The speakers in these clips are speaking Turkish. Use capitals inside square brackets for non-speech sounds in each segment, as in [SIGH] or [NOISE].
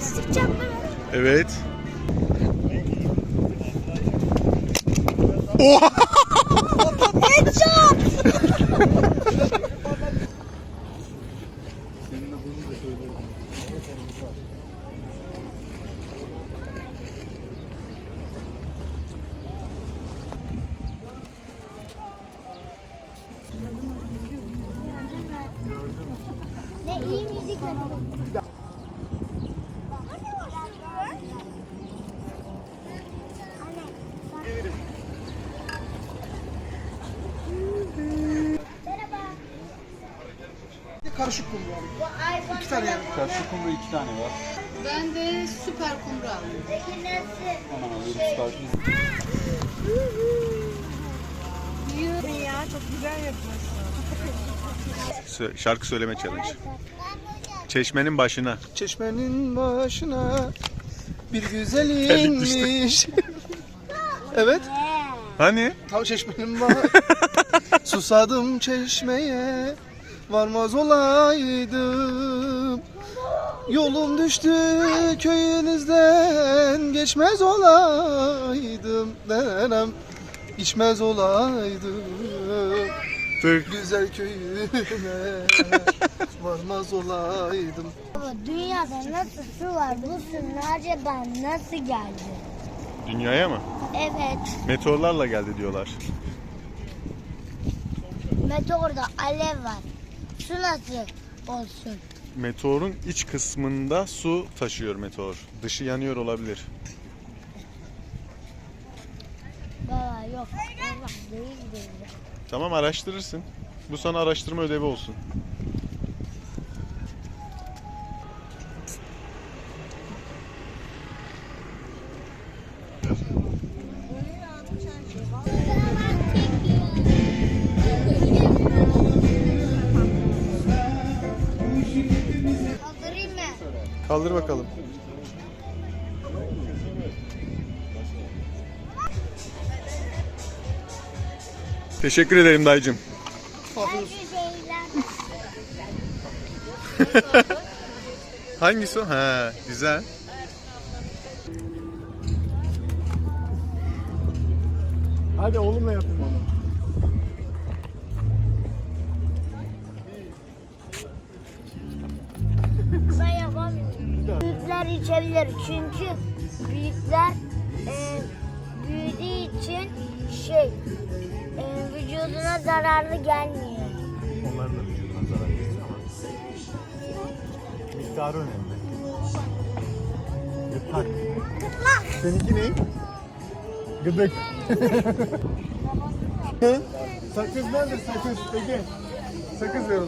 Sıkacağım mı? Evet. Oha! Headshot! Ne iyi müzik Merhaba. Karışık kum var. Bu iPhone İki tane yani. Karşı kumru iki tane var. Ben de süper kumru aldım. Peki nasıl? Hemen alıyoruz Şey- siparişini. Sö- Şarkı söyleme challenge. Çeşmenin başına. Çeşmenin başına bir güzel Terlik düştü. inmiş. [LAUGHS] evet. Hani? Tam çeşmenin var. [LAUGHS] Susadım çeşmeye varmaz olaydım. Yolum düştü köyünüzden geçmez olaydım. Nenem içmez olaydım. Tık. Güzel köyüme [LAUGHS] varmaz olaydım. Baba dünyada nasıl su var? Bu su acaba nasıl geldi? Dünyaya mı? Evet. Meteorlarla geldi diyorlar. Meteorda alev var. Su nasıl olsun? Meteorun iç kısmında su taşıyor meteor. Dışı yanıyor olabilir. Baba yok. Allah değil değil. Tamam araştırırsın. Bu sana araştırma ödevi olsun. Kaldır bakalım. Teşekkür ederim dayıcım. [LAUGHS] Hangisi o? Ha, güzel. Hadi oğlumla yapayım onu. İçebilir çünkü büyükler e, büyüdüğü için şey e, vücuduna zararlı gelmiyor. Onlar da vücuduna zarar veriyor ama miktarı önemli. Gıtlak. Seninki ne? Gıdık. sakız nerede sakız? Ege. Sakız ver.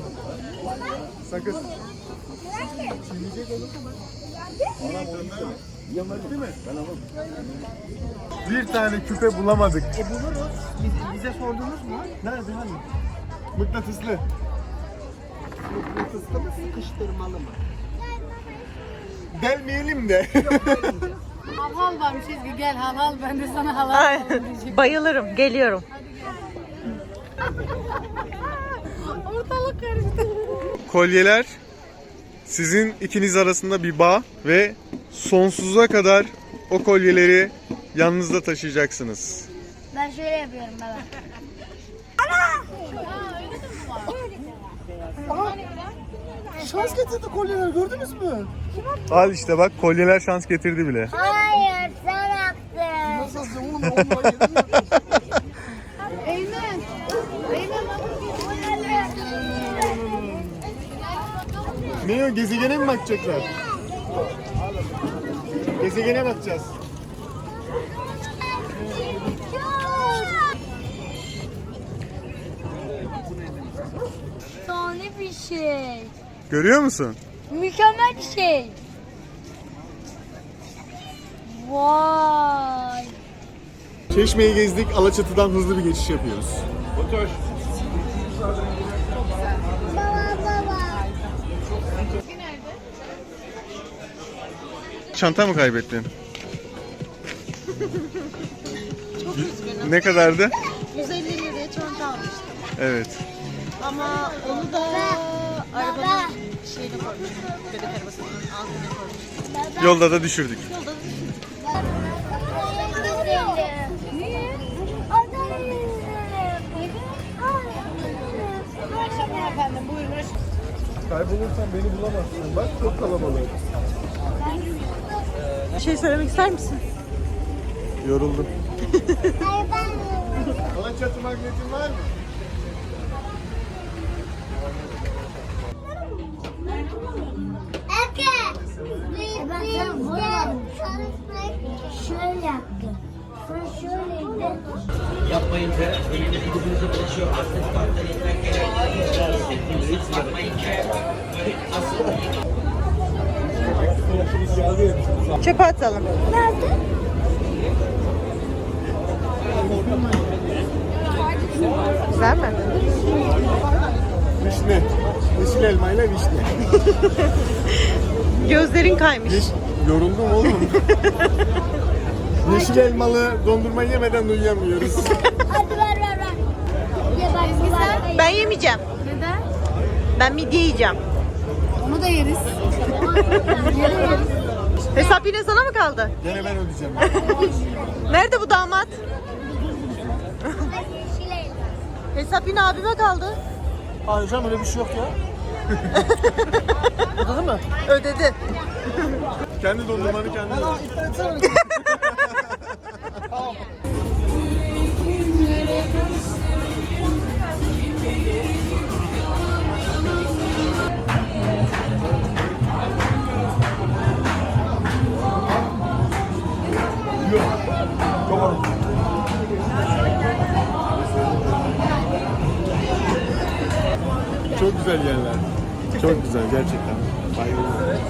Sakız. Çiğneyecek olur mu? Yamaç değil mi? Ben alamam. Bir tane küpe bulamadık. E buluruz. Biz- bize sordunuz mu? Nerede hani? Mıknatıslı. Mıknatıslı mı sıkıştırmalı mı? Delmeyelim de. Hal hal varmış Ezgi gel hal hal ben de sana hal hal yapalım diyecek. Bayılırım. Geliyorum. Ortalık karıştı. Kolyeler sizin ikiniz arasında bir bağ ve sonsuza kadar o kolyeleri yanınızda taşıyacaksınız. Ben şöyle yapıyorum baba. Şans getirdi kolyeler gördünüz mü? Al işte bak kolyeler şans getirdi bile. Hayır sen yaptın. Nasıl alacağım oğlum? Onunla yedim ya. Ne o gezegene mi bakacaklar? Gezegene bakacağız. Şahane bir şey. Görüyor musun? Mükemmel bir şey. Vay. Çeşmeyi gezdik. Alaçatı'dan hızlı bir geçiş yapıyoruz. Baba baba. Çanta mı kaybettin? çok üzgünüm. Ne kadardı? 150 liraya çanta almıştım. Evet. Ama onu da arabanın şeyini koymuş. Bebek arabasının altına koymuş. Yolda da düşürdük. Yolda efendim buyurun. Kaybolursan beni bulamazsın. Bak çok kalabalık. Bir şey söylemek ister misin? Yoruldum. Alaçatı magnetin var mı? Şöyle yaptım. Şöyleydi. yapmayınca önünde gidibinize bulaşıyor. Atlet kartları etmek Çöpe atalım. Nerede? Güzel mi? Vişne. Yeşil elmayla vişne. [LAUGHS] Gözlerin kaymış. Yoruldum oğlum. Yeşil elmalı dondurma yemeden uyuyamıyoruz. [LAUGHS] Hadi ver ver ver. Ye bak bak. Ben yemeyeceğim. Neden? Ben midye yiyeceğim. Onu da yeriz. [LAUGHS] Hesap yine sana mı kaldı? Gene ben ödeyeceğim. Nerede bu damat? [LAUGHS] Hesap yine abime kaldı. Hayır canım öyle bir şey yok ya. [LAUGHS] Ödedin mi? Ödedi. Kendi dondurmanı kendin al. İptal etsene. [LAUGHS] Çok güzel yerler. Çok güzel gerçekten. Bayılıyorum.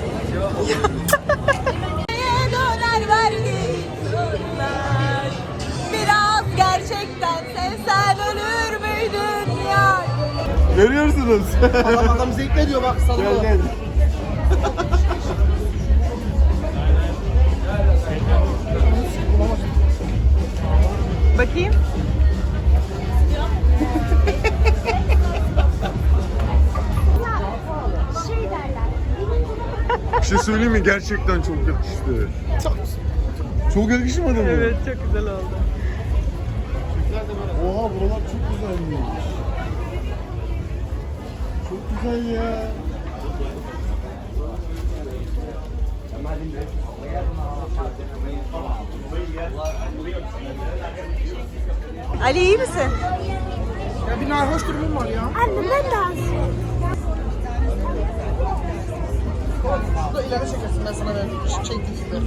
verdi Biraz gerçekten sevsen ölür müydün ya? Görüyorsunuz. Adam adam zevkle diyor bak sana. gel gel. Bakayım. Bir şey söyleyeyim mi? Gerçekten çok yakıştı. Çok, çok yakışmadı mı? Evet çok güzel oldu. Oha buralar çok güzelmiş. Çok güzel ya. Ali iyi misin? Ya bir narhoş durumum var ya. Anne ben de aslında. Bu da ileri çekersin ben sana verdim. Çektim size.